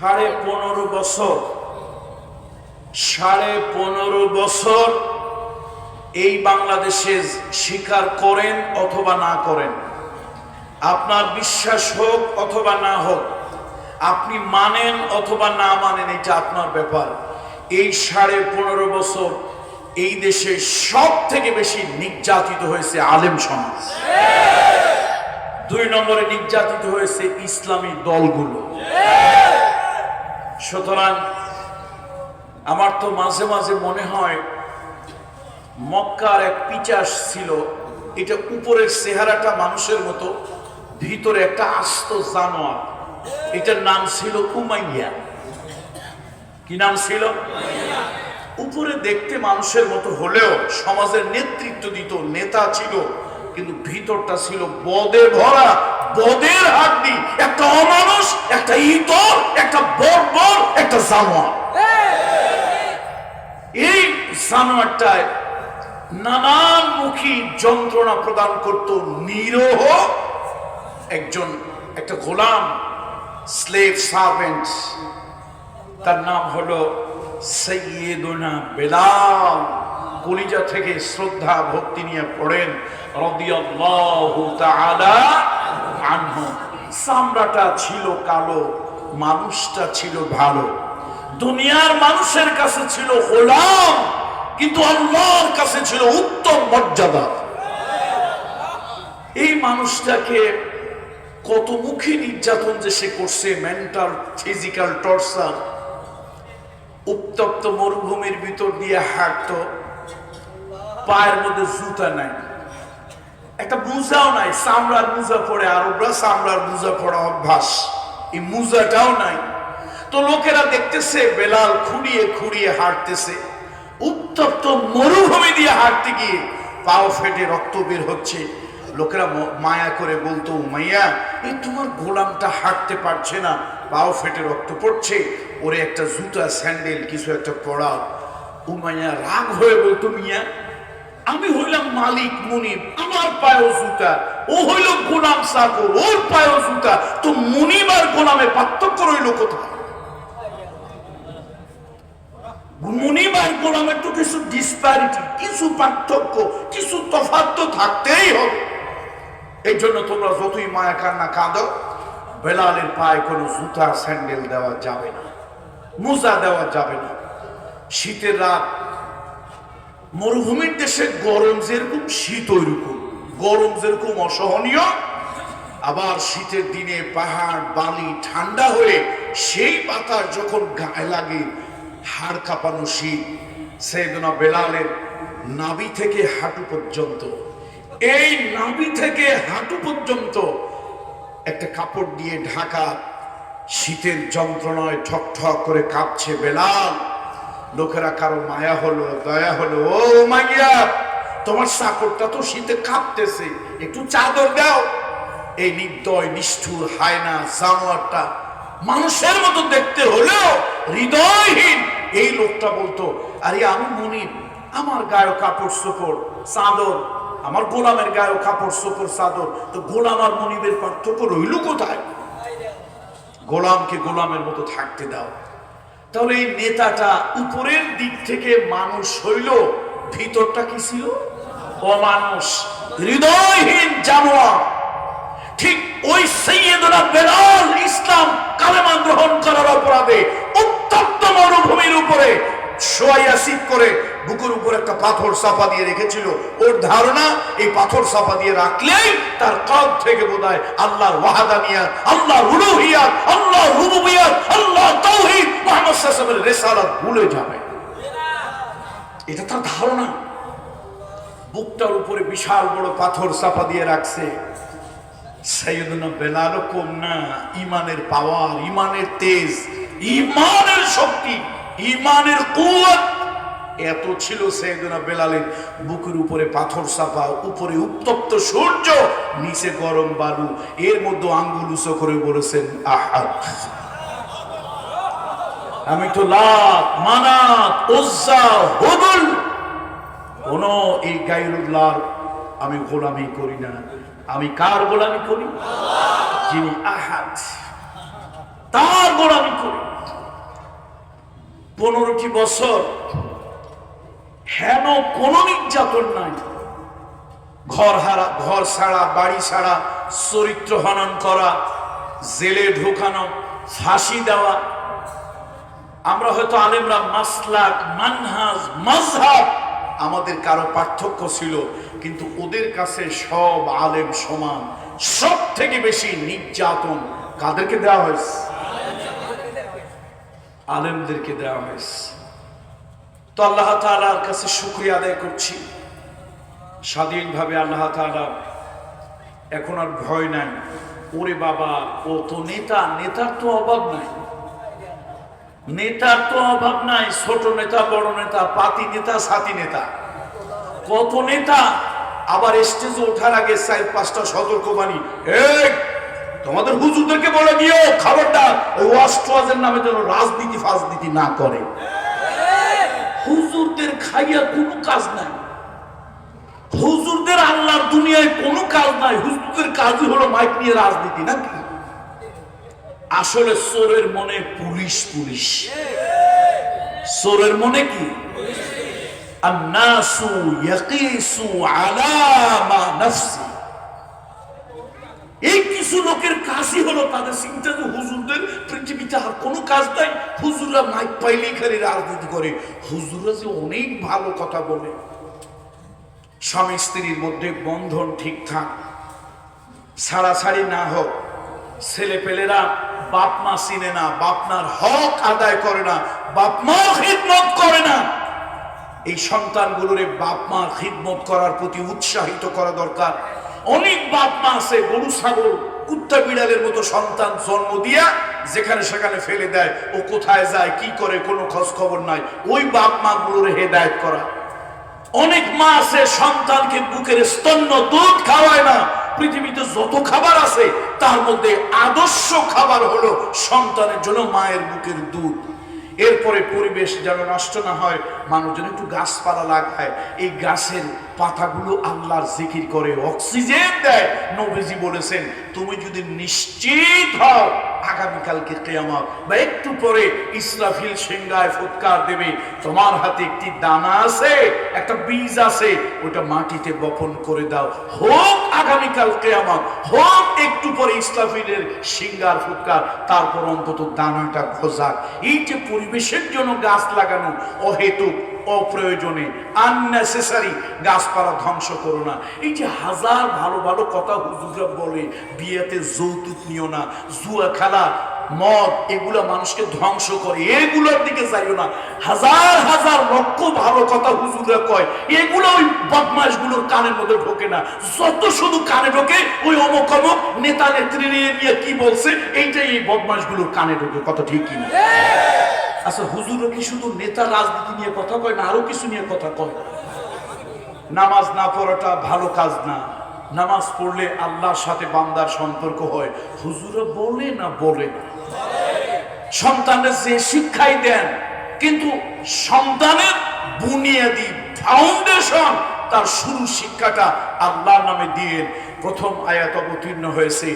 সাড়ে পনেরো বছর। সাড়ে পনেরো বছর এই বাংলাদেশে স্বীকার করেন অথবা না করেন। আপনার বিশ্বাস হোক অথবা না হোক, আপনি মানেন অথবা না মানেন, এটা আপনার ব্যাপার। এই সাড়ে পনেরো বছর এই দেশে সব থেকে বেশি নির্যাতিত হয়েছে আলেম সমাজ। দুই নম্বরে নির্যাতিত হয়েছে ইসলামী দলগুলো। সুতরাং আমার তো মাঝে মাঝে মনে হয় মক্কার এক পিচাস ছিল, এটা উপরের চেহারাটা মানুষের মতো, ভিতরে একটা আস্ত জানোয়ার। এটার নাম ছিল উমাইয়া। কি নাম ছিল? উপরে দেখতে মানুষের মতো হলেও সমাজের নেতৃত্ব দিত, নেতা ছিল, কিন্তু ভিতরটা ছিল বদে ভরা বদের হাড্ডি, একটা অমানুষ, একটা ইতর, একটা বর্বর, একটা জানোয়ার। এই জানোয়ারটায় নানানমুখী যন্ত্রণা প্রদান করত নিরহ একজন, একটা গোলাম স্লেভ সার্ভেন্ট তার নাম হলো সৈয়দনা বেলাল। কলিজা থেকে শ্রদ্ধা, ভক্তি নিয়ে পড়েন। রাদিয়াল্লাহু তাআলা আনহু ছিল কালো, মানুষটা ছিল ভালো। দুনিয়ার মানুষের কাছে ছিল গোলাম, কিন্তু আল্লাহর কাছে ছিল উত্তম মর্যাদা। এই মানুষটাকে কত মুখী নির্যাতন যে সে করছে মেন্টাল ফিজিক্যাল টর্চার উত্তপ্ত মরুভূমির ভিতর দিয়ে হাঁটতো, পায়ের মধ্যে জুতা নাই। একটা মুজাও নাই চামড়ার মুজা পড়ে, আরবরা চামড়ার মুজা পড়া অভ্যাস। এই মুজাটাও নাই। তো লোকেরা দেখতেছে, বেলাল খুঁড়িয়ে খুঁড়িয়ে হাঁটতেছে। উত্তপ্ত মরুভূমি দিয়ে হাঁটতে গিয়ে পাও ফেটে রক্ত বের হচ্ছে। লোকেরা মায়া করে বলতো, মাইয়া, এই তোমার গোলামটা হাঁটতে পারছে না, পাও ফেটে রক্ত পড়ছে। ওরে একটা জুতা, স্যান্ডেল, কিছু একটা পড়াও উমাইয়া রাগ হয়ে বলতো, মিয়া আমি হইলাম মালিক মুনিব, আমার পায়েও জুতা ও হইল গোলাম চাকর ওর পায়েও জুতা তো মুনিব আর গোলামে পার্থক্য রইল কোথায়? মুনিব আর গোলামের তো কিছু ডিসপ্যারিটি কিছু পার্থক্য, কিছু তফাৎ তো থাকতেই হবে। এই জন্য তোমরা যতই মায়া কান্না কাঁদো, বেলালের পায়ে কোনো জুতা স্যান্ডেল দেওয়া যাবে না, মোজা দেওয়া যাবে না। শীতের রাত মরুভূমির দেশে গরম যেরকম, শীত ওইরকম। গরম যেরকম অসহনীয়, আবার শীতের দিনে পাহাড়, বালি, ঠান্ডা হয়ে সেই বাতাস যখন গায়ে লাগে, হাড় কাঁপানো শীত। সেদনা বেলালের নাবি থেকে হাঁটু পর্যন্ত। এই নাবি থেকে হাঁটু পর্যন্ত একটা কাপড় দিয়ে ঢাকা, শীতের যন্ত্রণায় ঠক ঠক করে কাঁপছে বেলাল। লোকেরা কারও মায়া হলো, দয়া হলো। ও মাইয়া, তোমার সাপড়টা তো শীতে কাঁপতেছে, একটু চাদর দাও। এই নির্দয়, নিষ্ঠুর, হায়না, জানোয়ারটা মানুষের মতো দেখতে হলেও হৃদয়হীন। এই লোকটা বলতো, আরে আমি মনিব, আমার গায়ে কাপড় চোপড়, চাদর, আমার গোলামের গায়ে কাপড় চোপড়, চাদর, তো গোলাম আর মনিবের পার্থক্য রইল কোথায়? গোলামকে গোলামের মতো থাকতে দাও। তাহলে এই নেতাটা উপরের দিক থেকে মানুষ হইল, ভিতরটা কি ছিল? অমানুষ, হৃদয়হীন জানোয়ার। ঠিক ওই সৈয়দনা বেলাল ইসলাম কালেমা গ্রহণ করার অপরাধে উত্তপ্ত মরুভূমির উপরে শোয়াইয়া সিট করে বুকের উপর একটা পাথর চাপা দিয়ে রেখেছিল। ওর ধারণা, এই পাথর চাপা দিয়ে রাখলেই তার কাঁধ থেকে বোধহয় আল্লাহর ওয়াহাদানিয়াত আল্লাহ রুলুহিয়াত আল্লাহ রুবুবিয়াত আল্লাহ ভুলে যাবে। এটা তার ধারণা। বুকটার উপরে বিশাল বড় পাথর চাপা দিয়ে রাখছে। সৈয়দনা বেলালও কম না, ইমানের পাওয়ার, ইমানের তেজ, ইমানের শক্তি, ইমানের কুয়াত। এত ছিল সৈয়দনা বেলালের বুকের উপরে পাথর চাপা, উপরে উত্তপ্ত সূর্য, নিচে গরম বালু। এর মধ্যে আঙ্গুল উঁচু করে বলেছেন আহাদ আমি তো লাত মানাত ওজ্জা হুবুল কোন এই গাইরুল্লাহর আমি গোলামি করি না। আমি কার গোলামি করি? যিনি আহাদ, তার গোলামি করি। পনেরোটি বছর হেন কোন নির্যাতন নাই। ঘর হারা, ঘর ছাড়া, বাড়ি ছাড়া, চরিত্র হনন করা, জেলে ঢোকানো, ফাঁসি দেওয়া আমরা হয়তো আলেমরা মাসলাক, মানহাজ মাজহাব আমাদের কারও পার্থক্য ছিল, কিন্তু ওদের কাছে সব আলেম সমান। সব থেকে বেশি নির্যাতন কাদেরকে দেওয়া হয়েছে? আলেমদেরকে দেওয়া হয়েছে। তো আল্লাহ তাআলার কাছে শুক্রিয়া আদায় করছি। স্বাধীনভাবে আল্লাহ তাআলা এখন আর ভয় নাই। ওরে বাবা, ও তো নেতা, নেতার তো অভাব নাই। নেতার তো অভাব নাই, ছোট নেতা, বড় নেতা, পাতি নেতা সাথী নেতা। কত নেতা আবার স্টেজে ওঠার আগে চার, পাঁচটা সতর্কবাণী। তোমাদের হুজুরদেরকে বলে দিও, খবরদার, ওই ওয়াস্টওয়াজের নামে যেন রাজনীতি ফাজনীতি না করে। হুজুরদের খাইয়া কোনো কাজ নাই। হুজুরদের আল্লাহর দুনিয়ায় কোনো কাজ নাই। হুজুরদের কাজই হলো মাইক নিয়ে রাজনীতি, নাকি? আসলে চোরের মনে পুলিশ পুলিশ। সোরের মনে কি? এই কিছু লোকের কাজই হলো তাদের চিন্তা যে হুজুরদের পৃথিবীতে আর কোনো কাজ নাই। হুজুররা মাইক পাইলেই খালি রাজনীতি করে। হুজুররা যে অনেক ভালো কথা বলে। স্বামী স্ত্রীর মধ্যে বন্ধন ঠিক থাক। ছাড়াছাড়ি না হোক। ছেলে পেলেরা বাপ মা চিনে না, বাপ মার হক আদায় করে না, বাপ মাও খিদমত করে না। এই সন্তানগুলোরে বাপ মা খিদমত করার প্রতি উৎসাহিত করা দরকার। অনেক বাপ মা আছে, গরু, ছাগল, কুত্তা, বিড়ালের মতো সন্তান জন্ম দিয়া যেখানে সেখানে ফেলে দেয়, ও কোথায় যায়, কি করে, কোনো খোঁজ খবর নাই। ওই বাপ মা গুলোরে হেদায়ত করা। অনেক মা আছে, সন্তানকে বুকের স্তন্য দুধ খাওয়ায় না পৃথিবীতে যত খাবার আছে, তার মধ্যে আদর্শ খাবার হলো সন্তানের জন্য মায়ের বুকের দুধ। এরপরে পরিবেশ যেন নষ্ট না হয়, মানুষ যেন একটু গাছপালা লাগায়। এই গাছের পাতাগুলো আল্লাহর জিকির করে, অক্সিজেন দেয়। নবীজি বলেছেন, তুমি যদি নিশ্চিত হও আগামীকালকে কেয়ামত। বা একটু পরে ইসরাফিল সিংগায় ফুৎকার দেবে। তোমার হাতে একটি দানা আছে, একটা বীজ আছে, ওটা মাটিতে বপন করে দাও। হোক আগামীকাল কেয়ামত, হোক একটু পরে ইসরাফিলের সিঙ্গার ফুৎকার, তারপর অন্তত দানাটা খোঁজাক। এই যে পরিবেশের জন্য গাছ লাগানো, অহেতুক অপ্রয়োজনে আননেসেসারি গাছপালা ধ্বংস করো না। এই যে হাজার ভালো ভালো কথা হুজুররা বলে, বিয়েতে যৌতুক নিও না, জুয়া খেলা, মদ, এগুলা মানুষকে ধ্বংস করে, এগুলোর দিকে যাইও না। হাজার হাজার লক্ষ ভালো কথা হুজুররা কয়, এগুলো ওই বদমাসগুলোর কানের মধ্যে ঢোকে না। যত শুধু কানে ঢোকে, ওই অমক অমক নেতা নেত্রী নিয়ে কি বলছে, এইটাই এই বদমাসগুলোর কানে ঢোকে, কথা ঠিক কিনা আচ্ছা হুজুরও কি শুধু নেতা রাজনীতি নিয়ে কথা কয় না আরও কিছু নিয়ে কথা কয়? নামাজ না পড়াটা ভালো কাজ না। নামাজ পড়লে আল্লাহর সাথে বান্দার সম্পর্ক হয়। হুজুরও বলে না বলে সন্তানের যে শিক্ষাই দেন, কিন্তু সন্তানের বুনিয়াদি ফাউন্ডেশন তার শুরু শিক্ষাটা আল্লাহর নামে দিয়ে প্রথম আয়াত অবতীর্ণ হয়েছে,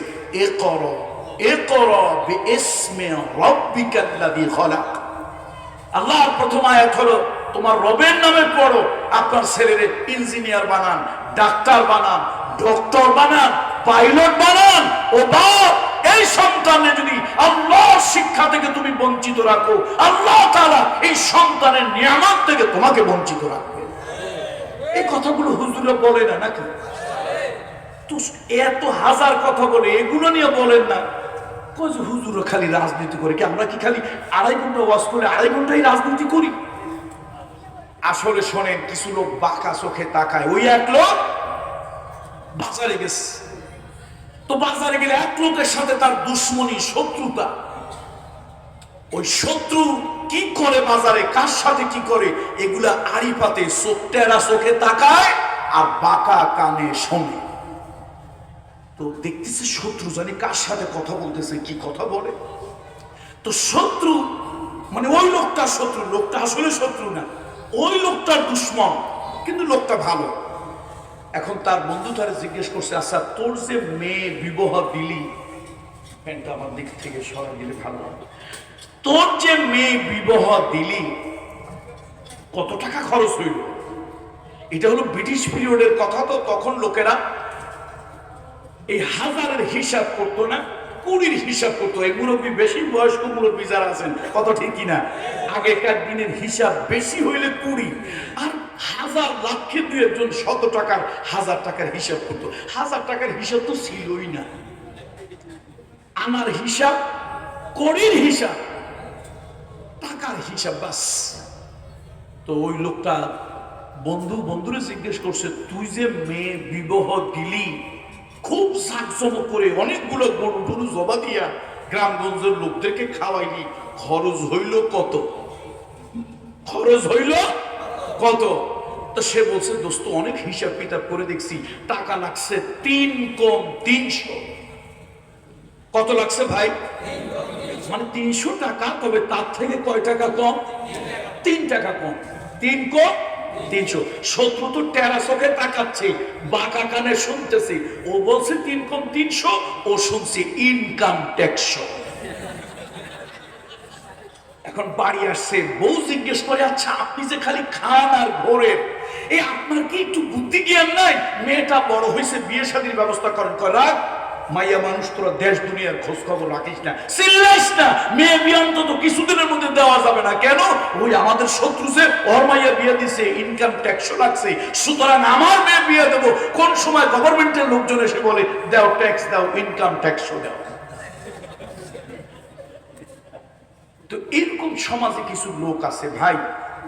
এ কর এ কর বে এসমে রব্বিকাল্লাযী খলাক। আল্লাহর প্রথম আয়াত হলো তোমার রবের নামে পড়ো আপনার ছেলেরে ইঞ্জিনিয়ার বানান ডাক্তার বানান ডক্টর বানান পাইলট বানান ও বাপ এই সন্তানে যদি আল্লাহর শিক্ষা থেকে তুমি বঞ্চিত রাখো আল্লাহ তাআলা এই সন্তানের নিয়ামত থেকে তোমাকে বঞ্চিত রাখবে। এই কথাগুলো হুজুরা বলে না নাকি? এত হাজার কথা বলে এগুলো নিয়ে বলেন না। কই যে হুজুরও খালি রাজনীতি করে কি? আমরা কি খালি আড়াই ঘণ্টা ওয়াজ করে আড়াই ঘন্টাই রাজনীতি করি? আসলে শোনেন, কিছু লোক বাঁকা চোখে তাকায়। ওই এক লোক বাজারে গেছে। তো বাজারে গেলে এক লোকের সাথে তার দুশ্মনী, শত্রুতা। ওই শত্রু কি করে বাজারে, কার সাথে কি করে, এগুলা আড়ি পাতে চোখে তাকায় আর বাঁকা কানে শোনে। তো দেখতেছে শত্রু জানি কার সাথে কথা বলতেছে, কি কথা বলে। তো শত্রু মানে ওই লোকটা শত্রু, লোকটা আসলে শত্রু না। ওই লোকটার দুশ্মন, কিন্তু লোকটা ভালো। এখন তার বন্ধু তারা জিজ্ঞেস করছে আচ্ছা তোর যে মেয়ে বিবাহ দিলি, প্যান্টটা আমার দিক থেকে সরাই দিলে ভালো তোর যে মেয়ে বিবাহ দিলি, কত টাকা খরচ হইল? এটা হলো ব্রিটিশ পিরিয়ডের কথা তো, তখন লোকেরা এই হাজারের হিসাব করতো না, কুড়ির হিসাব করতো এই মুরব্বী বেশি বয়স্ক মুরব্বী যারা আছেন কত ঠিক কিনা? আগেকার দিনের হিসাব বেশি হইলে কুড়ি। আর হাজার লাখে দুই একজন শত টাকার, হাজার টাকার হিসাব করতো। হাজার টাকার হিসাব তো ছিলই না। আনার হিসাব, কড়ির হিসাব, টাকার হিসাব বাস। তো ওই লোকটা বন্ধু, বন্ধুরে জিজ্ঞেস করছে, তুই যে মেয়ে বিবাহ দিলি খুব জাকজমক করে অনেকগুলো গরু টরু জবা দিয়া গ্রামগঞ্জের লোকদেরকে খাওয়াইলি। খরচ হইল কত? খরচ হইল কত? তো সে বলছে, দোস্ত, অনেক হিসাব কিতাব করে দেখছি, টাকা লাগছে তিন কম তিনশো। কত লাগছে ভাই? মানে তিনশো টাকা, তবে তার থেকে কয় টাকা কম? তিন টাকা কম। তিন কম শত্রু তো টেরা চোখে তাকাচ্ছে, বাঁকা কানে ও বলছে, তিন কম তিনশো ও শুনছে, ইনকাম এখন বাড়ি আসছে, বউ জিজ্ঞেস করে আচ্ছা আপনি যে খালি খান আর ঘোরেন এই আপনার কি একটু বুদ্ধি জ্ঞান নাই? মেয়েটা বড় হয়েছে বিয়ে শাদীর ব্যবস্থা করেন। কর রাখ মাইয়া মানুষ, তোরা দেশ, দুনিয়ার খোঁজ খবর রাখিস না। চিল্লাইস না। মেয়ে বিয়ে অন্তত কিছুদিনের মধ্যে দেওয়া যাবে না। কেন? ওই আমাদের শত্রু যে, ওর মাইয়া বিয়ে দিছে ইনকাম ট্যাক্স লাগছে। সুতরাং আমার মেয়ে বিয়ে দেবো। কোন সময় গভর্নমেন্টের লোকজন এসে বলে, দাও ট্যাক্স দাও ইনকাম ট্যাক্সও দাও। তো এরকম সমাজে কিছু লোক আছে ভাই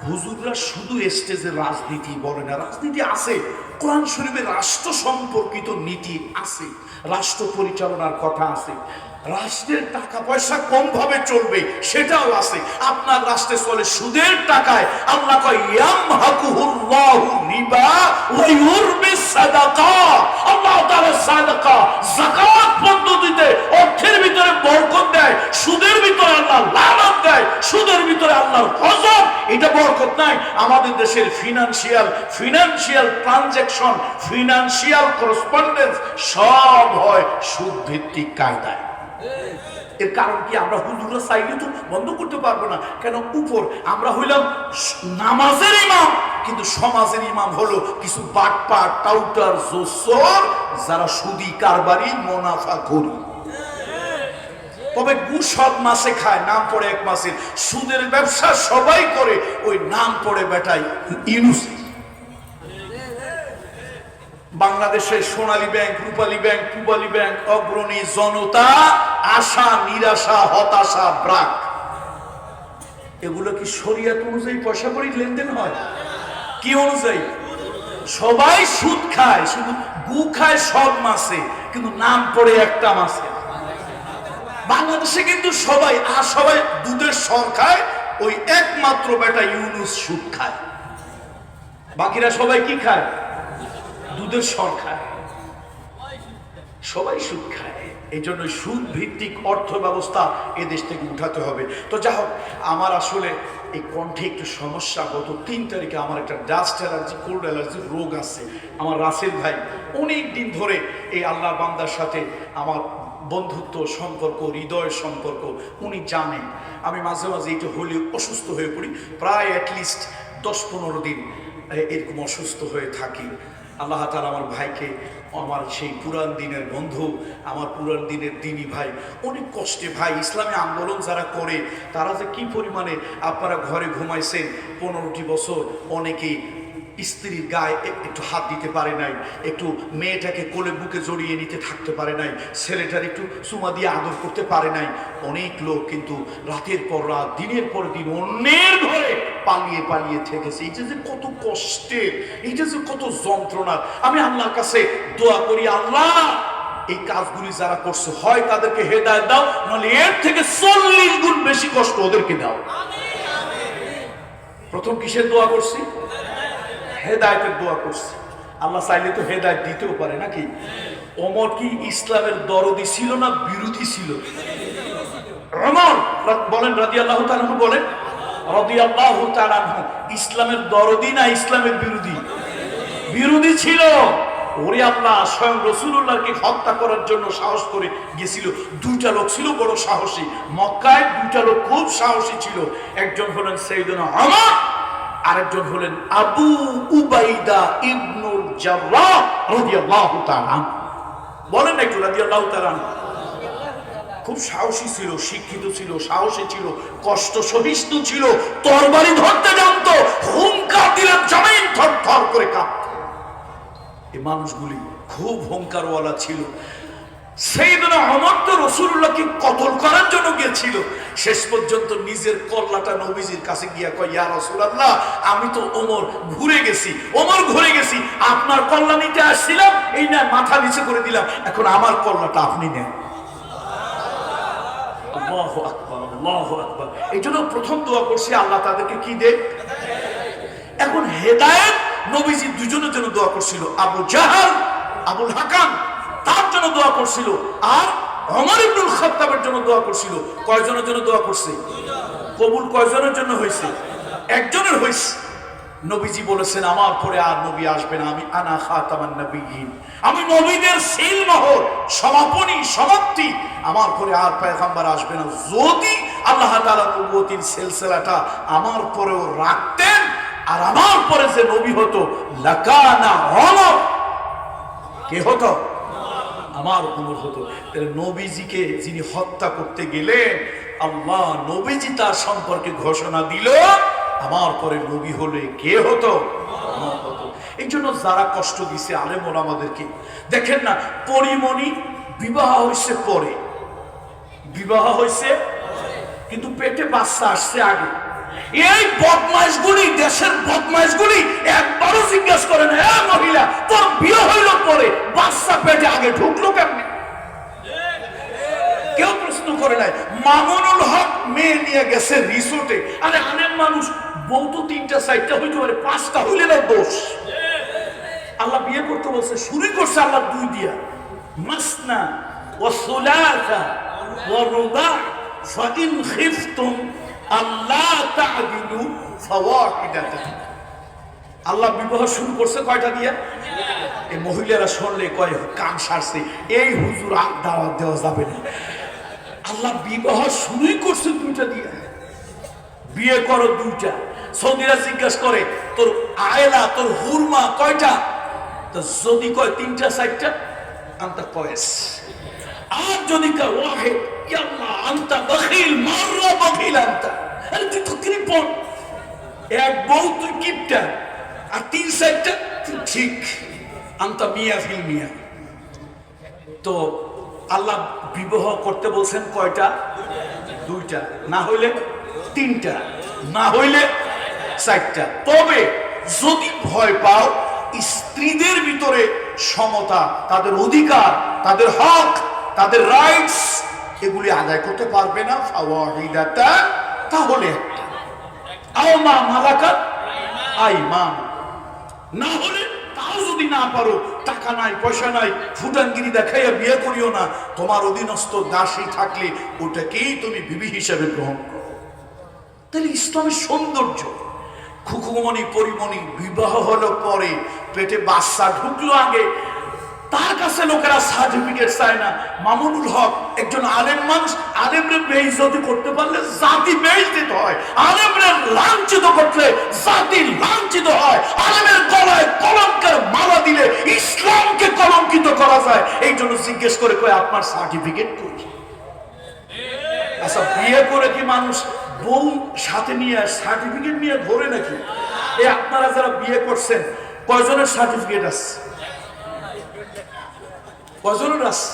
হুজুররা শুধু স্টেজে রাজনীতি বলে না, রাজনীতি আছে। কোরআন শরীফের রাষ্ট্র সম্পর্কিত নীতি আছে, রাষ্ট্র পরিচালনার কথা আছে। রাষ্ট্রের টাকা পয়সা কম ভাবে চলবে, সেটাও আছে। আপনার রাষ্ট্রে চলে সুদের টাকায় আল্লাহ কয়, ইয়ামহাকুহুল্লাহু রিবা ওয়া ইউরবিস সাদাকা। আল্লাহ তাআলা সাদাকা, যাকাত পদ্ধতিতে ভিতরে বরকত দেয়, সুদের ভিতরে আল্লাহ লানত দেয়, সুদের ভিতরে আল্লাহর গজব এটা বরকত নাই। আমাদের দেশের financial financial transaction financial correspondence সব হয় সুদ ভিত্তিক কায়দায়। এর কারণ কি? আমরা হুজুরা চাইলে তো বন্ধ করতে পারব না। কেন? উপর আমরা হইলাম নামাজের ইমাম। কিন্তু সমাজের ইমাম হলো কিছু বাটপাট, টাউটার, জোসর, যারা সুদি কারবারি মুনাফা করি তবে গু সব মাসে খায়, নাম পড়ে এক মাসের সুদের ব্যবসা সবাই করে, ওই নাম পড়ে বেটাই ইনুসি বাংলাদেশের Sonali bank, Rupali bank Pubali bank, Agrani Janata, ASA, নিরাশা, হতাশা, ব্রাক। এগুলো কি শরিয়াত অনুযায়ী পয়সা করি লেনদেন হয়? কি অনুযায়ী? সবাই সুদ খায়, শুধু গু খায় সব মাসে কিন্তু নাম পড়ে একটা মাসে বাংলাদেশে কিন্তু সবাই, আর সবাই দুধের সর খায়, ওই একমাত্র বেটা ইউনুস সুদ খায়। বাকিরা সবাই কি খায়? দুধের সর খায়। সবাই সুদ খায়। এই জন্য সুদ ভিত্তিক অর্থ ব্যবস্থা এদেশ থেকে উঠাতে হবে। তো যা হোক, আমার আসলে এই কণ্ঠে একটু সমস্যা গত তিন তারিখে আমার একটা ডাস্ট অ্যালার্জি, কোল্ড অ্যালার্জি রোগ আছে। আমার রাসেল ভাই অনেক দিন ধরে এই আল্লাহ বান্দার সাথে আমার বন্ধুত্ব সম্পর্ক হৃদয়ের সম্পর্ক, উনি জানেন। আমি মাঝে মাঝে একটু হলে অসুস্থ হয়ে পড়ি। প্রায় অ্যাটলিস্ট দশ পনেরো দিন এরকম অসুস্থ হয়ে থাকি। আল্লাহ তালা আমার ভাইকে, আমার সেই পুরান দিনের বন্ধু, আমার পুরান দিনের দিনী ভাই, অনেক কষ্টে ভাই, ইসলামী আন্দোলন যারা করে, তারা যে কি পরিমাণে আপনারা ঘরে ঘুমাইছেন, পনেরোটি বছর, অনেকেই স্ত্রীর গায়ে একটু হাত দিতে পারে নাই একটু মেয়েটাকে কোলে বুকে জড়িয়ে নিতে থাকতে পারে নাই ছেলেটার একটু চুমা দিয়ে আদর করতে পারে নাই। অনেক লোক কিন্তু রাতের পর রাত দিনের পর দিন অন্যের ঘরে পালিয়ে পালিয়ে থেকেছে। এটা যে কত কষ্টের এটা যে কত যন্ত্রণার আমি আল্লাহর কাছে দোয়া করি আল্লাহ এই কাজগুলি যারা করছে হয় তাদেরকে হেদায় দাও নাহলে এর থেকে চল্লিশ গুণ বেশি কষ্ট ওদেরকে দাও। প্রথম কিসের দোয়া করছি? হেদায়তের দোয়া করছি। আল্লাহ চাইলে তো হেদায়ত দিতেও পারে, নাকি? অমর কি ইসলামের দরদি ছিল না বিরোধী ছিল? রমন বলেন রাজি আল্লাহ বলেন ইসলামের দরদি না ইসলামের বিরোধী? বিরোধী ছিল। ওরে আল্লাহ, স্বয়ং রসুল্লাহকে হত্যা করার জন্য সাহস করে গেছিল। দুইটা লোক ছিল বড় সাহসী। মক্কায় দুইটা লোক খুব সাহসী ছিল। একজন হলেন সেইদিন আমার আরেকজন হলেন আবু উবাইদা ইবনুল জার্রাহ রাদিয়াল্লাহু তাআলা বলেন একটু রাদিয়াল্লাহু তাআলা খুব সাহসী ছিল, শিক্ষিত ছিল, সাহসী ছিল, কষ্ট সহিষ্ণু ছিল, তরবারি ধরতে জানতো, হুঙ্কার দিলে জমিন থর থর করে কাঁপত। এই মানুষগুলি খুব হুঙ্কারওয়ালা ছিল তো করার জন্য গিয়েছিল? শেষ পর্যন্ত নিজের কাছে গিয়া আমি তো ওমর ঘুরে গেছি, ওমর ঘুরে গেছি, আপনার কল্লা নিতে আসছিলাম, এই না মাথা নিচে করে দিলাম, এখন আমার কল্লাটা আপনি নেন। এই জন্য প্রথম দোয়া করছি, আল্লাহ তাদেরকে কি দেখ এখন হেদায়েত নবীজি দুজনের জন্য দোয়া করছিল, আবু জাহাল, আবুল হাকাম তার জন্য দোয়া করছিল। আর অমর ইবনুল খাত্তাবের জন্য দোয়া করছিল। কয়জনের জন্য দোয়া করছে? কবুল কয়জনের জন্য হয়েছে? একজনের হয়েছে। নবীজি বলেছেন, আমার পরে আর নবী আসবে না। আমি আনা খাতামান নবীন আমি নবীদের সিল নহর সমাপনী, সমাপ্তি। আমার পরে আর পয়গম্বর আসবে না। যদি আল্লাহ তাআলা নবুয়তির সিলসিলাটা আমার পরেও রাখতেন, আর আমার পরে যে নবী হতো, লাকানা অমর কে হতো? আমার উমর হতো। তাহলে নবীজিকে যিনি হত্যা করতে গেলেন, আল্লাহ নবীজি তার সম্পর্কে ঘোষণা দিল, আমার পরে নবী হলে কে হতো? এই জন্য যারা কষ্ট দিছে আলেমন আমাদেরকে, দেখেন না, পরিমণি বিবাহ হয়েছে পরে। বিবাহ হয়েছে কিন্তু পেটে বাচ্চা আসছে আগে। এই বদমাইশগুলি, দেশের বদমাইশগুলি একবারও জিজ্ঞেস করেন হ্যাঁ মহিলা, তোর বিয়ে হইল পরে? বাচ্চা পেটে আগে ঢুকলো কেমনে? কেউ প্রশ্ন করে নাই, মামুনুল হক মেয়ে নিয়ে গেছে রিসোর্টে আরে অনেক মানুষ, বউ তো তিনটা, চারটা হইতে পারে, পাঁচটা হইলে না দোষ। আল্লাহ বিয়ে করতে বলছে শুরু করছে আল্লাহ দুই দিয়া। মাসনা ও সুলাসা ও রুবা ফাইন খিফতুম আল্লাহ আল্লাহ বিবাহ শুরু করছে কয়টা দিয়া? এই মহিলারা শুনলে কয়, কান সারছে। এই হুজুর আর দাওয়াত দেওয়া যাবে না। আল্লাহ বিবাহ শুরুই করছে দুইটা দিয়া। বিয়ে করো দুইটা। সৌদিরা জিজ্ঞাসা করে, তোর আয়লা, তোর হুরমা কয়টা? তো যদি কয়, তিনটা, চারটা? আন্তা কয়েস। আর যদি কয়টা? দুইটা। না হইলে তিনটা। না হইলে চারটা। তবে যদি ভয় পাও, স্ত্রীদের ভিতরে সমতা, তাদের অধিকার, তাদের হক তাদের রাইটস এগুলি আদায় করতে পারবে না, ফাওয়াহিদাতা। তাহলে একটা আও মা মালাকাত, আইমান। না হলে তাও যদি না পারো, টাকা নাই, পয়সা নাই ফুটানগিরি দেখাইয়া বিয়ে করিও না। তোমার অধীনস্থ দাসী থাকলে ওটাকেই তুমি বিবি হিসেবে গ্রহণ করো। তাহলে ইসলামের সৌন্দর্য, খুকুমণি, পরিমণি, বিবাহ হলো পরে, পেটে বাচ্চা ঢুকলো আগে তার কাছে লোকেরা সার্টিফিকেট চায় না। মামুনুল হক একজন আলেম মানুষ, আলেমরে বেইজ্জতি করতে পারলে জাতি বেইজ্জত হয়। আলেমরে লাঞ্ছিত করলে জাতি লাঞ্ছিত হয়। আলেমের গলায় কলঙ্কের মালা দিলে ইসলামকে কলঙ্কিত করা যায়। এই জন্য জিজ্ঞেস করে কয়, আপনার সার্টিফিকেট কই? আচ্ছা বিয়ে করে কি মানুষ বউ সাথে নিয়ে সার্টিফিকেট নিয়ে ঘোরে নাকি? এই আপনারা যারা বিয়ে করছেন, কয়জনের সার্টিফিকেট আছে? আছে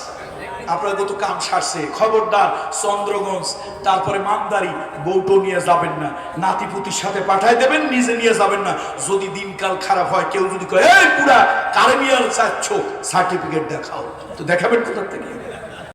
আপনার কত কাম সারছে, খবরদার, চন্দ্রগঞ্জ, তারপরে মামদারি বউটো নিয়ে যাবেন না, নাতিপুতির সাথে পাঠায় দেবেন, নিজে নিয়ে যাবেন না। যদি দিনকাল খারাপ হয়, কেউ যদি কয়, এই পুরা কারে নিয়ে চাচ্ছ? সার্টিফিকেট দেখাও। তো দেখাবেন কোথার থেকে?